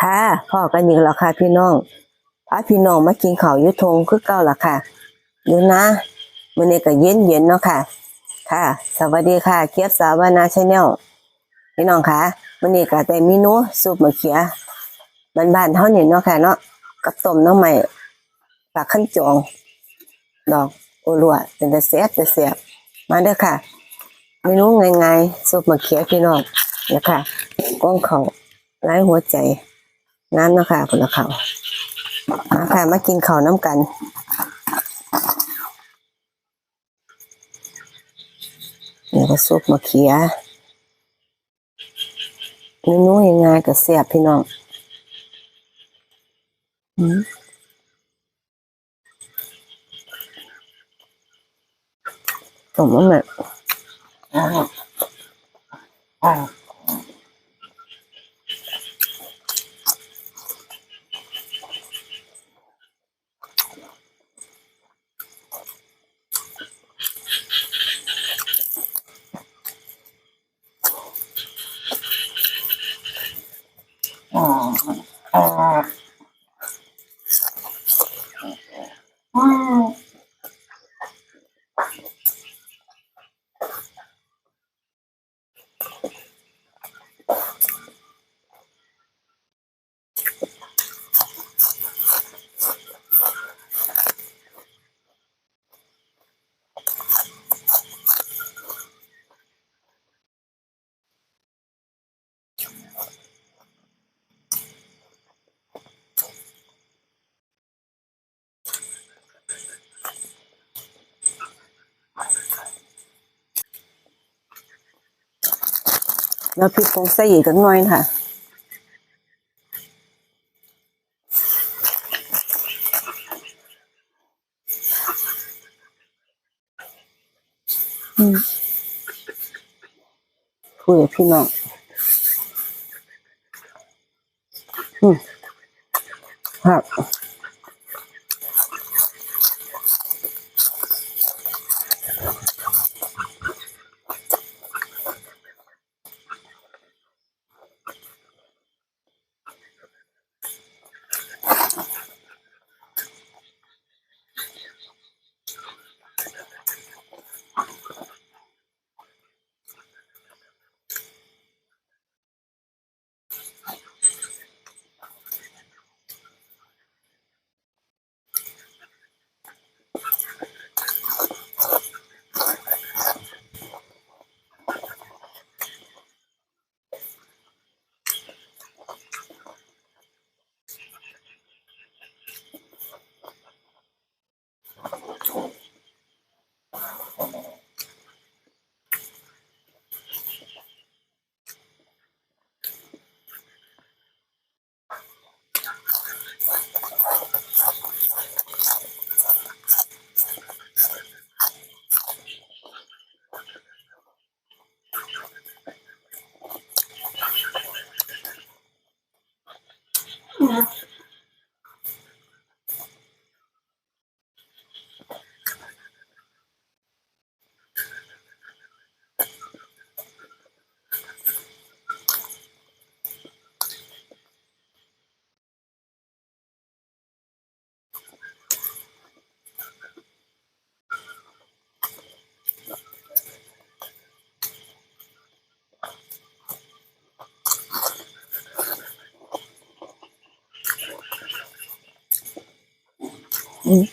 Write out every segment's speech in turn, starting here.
ค่ะพ่อกันอีกแล้วค่ะพี่น้องพาพี่น้องมากินข้าวยุทงคือเก่าละค่ะอยู่นะมื้อนี้ก็เย็นเย็นเนาะค่ะ ค่ะ สวัสดีค่ะเกียบสาวนาชาแนลพี่น้องค่ะมื้อนี้ก็ได้เมนูซุปมะเขือบ้านๆเฮานี่เนาะค่ะเนาะกับต้มน้ำใหม่ปลาขั้นจอง ดอกโอลัวเป็นแต่แซ่บแต่แซ่บมาเด้อค่ะเมนูง่ายๆซุปมะเขือพี่น้องเนี่ยค่ะก้องเขาวไร้หัวใจ น้ำเนาะคะผลเขาวมาค่ะมากินข้าวน้ำกันนี่ก็ซุปมะเขือเมนูยังไงก็เสียบพี่น้องอืมต้มมันแบบ Oh. แล้วพริกผงใส่อีกจักหน่อยค่ะอืมคุยกับพี่น้องอืมครับ E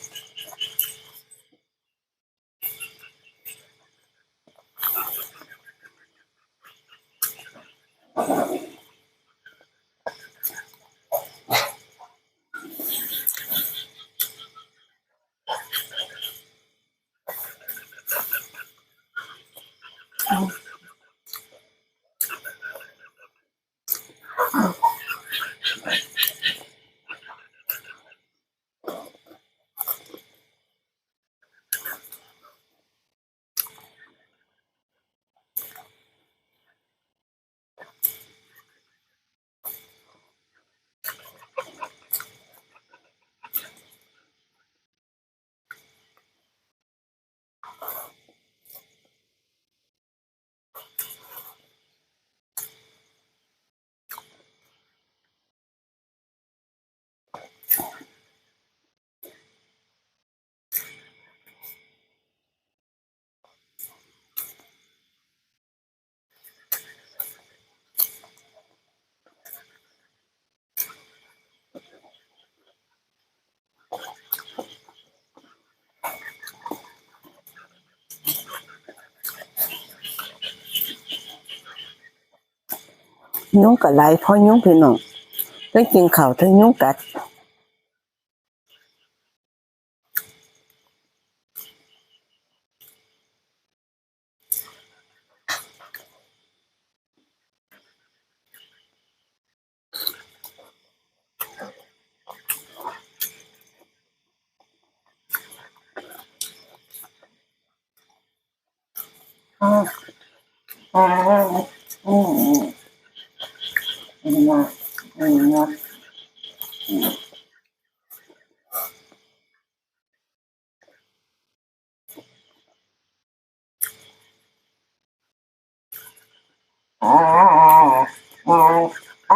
ยุงกับไหลเพราะยุงพี่น้องต้งกินข้าวทั้งยุงกัดอ่าอ่าอืมอืมนะ อืมนะอ่าอ่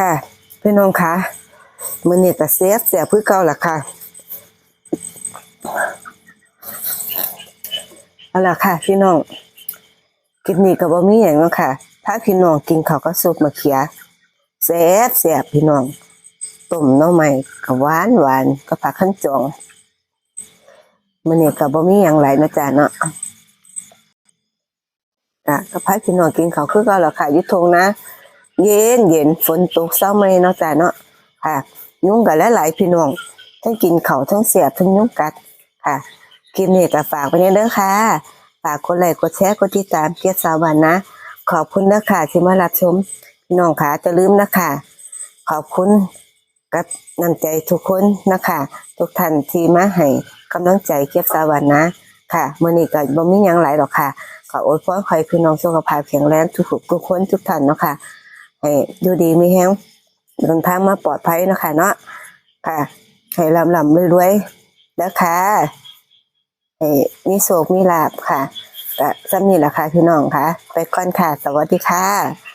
ค่ะพี่น้องคะมื้อนี้ก็เสียบเสียบคือเก่าละค่ะเอาละค่ะ พี่น้องคลิปนี้ก็บ่มีหยังเนาะค่ะ ถ้าพี่น้องกินข้าวก็ซุปมะเขือแซ่บแซ่บพี่น้องต้มน่อไม้ก็หวานหวานก็ผักขั้นจองมื้อนี้ก็บ่มีหยังหลายเนะจ้ะเนาะอะก็พาพี่น้องกินข้าวคือเก่าล่ะค่ะยู่ทงนะ เย็นเย็นฝนตกเช้ามเนาะจ้ะเนาะค่ะ ยุ่งกันหลายๆพี่น้องทั้งกินเขาทั้งเสียบทั้งยุ่งกัดค่ะคลิปนี้ก็ฝากไปเด้อค่ะ ฝากกดไลค์กดแชร์กดติดตามเกียรติสาวันนะ ขอบคุณนะค่ะที่มารับชมพี่น้องค่ะจะลืมนะค่ะ ขอบคุณกับน้ำใจทุกคนนะคะทุกท่านที่มาให้กำลังใจเกียรติสาวันนะค่ะมื้อนี้ก็บ่มีหยังหลายหรอกค่ะขออวยพรขอให้พี่น้องสุขภาพแข็งแรงทุกทุกคนทุกท่านเนาะค่ะ ให้อยู่ดีมีแฮงเดินทางมาปลอดภัยนะคะเนาะค่ะให้ลำลำรวยๆแล้วค่ะให้มีโศกมีลาบค่ะก็ซ้ำนี่แหละค่ะพี่น้องค่ะ ไปก่อนค่ะ สวัสดีค่ะ